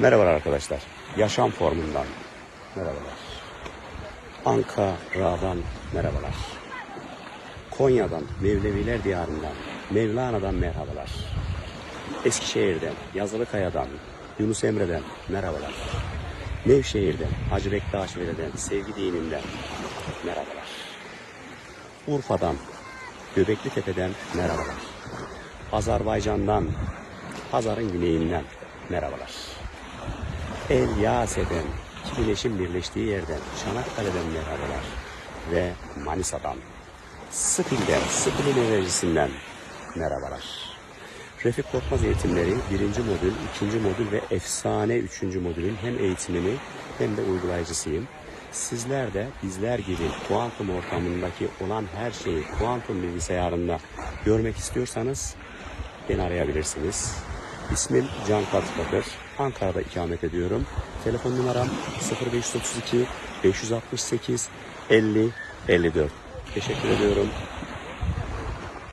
Merhabalar arkadaşlar. Yaşam formundan merhabalar. Ankara'dan merhabalar. Konya'dan, Mevleviler diyarından, Mevlana'dan merhabalar. Eskişehir'den, Yazılıkaya'dan, Yunus Emre'den merhabalar. Nevşehir'den, Hacı Bektaş Veli'den, Sevgi Dini'nden merhabalar. Urfa'dan, Göbekli Tepe'den merhabalar. Azerbaycan'dan, Hazar'ın güneyinden merhabalar. El Yase'den, güneşin birleştiği yerden, Çanakkale'den merhabalar. Ve Manisa'dan, Spil'den, Spil'in enerjisinden merhabalar. Refik Korkmaz eğitimleri birinci modül, ikinci modül ve efsane üçüncü modülün hem eğitimini hem de uygulayıcısıyım. Sizler de bizler gibi kuantum ortamındaki olan her şeyi kuantum bilgisayarında görmek istiyorsanız beni arayabilirsiniz. İsmim Can Katbakır. Ankara'da ikamet ediyorum. Telefon numaram 0532 568 50 54. Teşekkür ediyorum.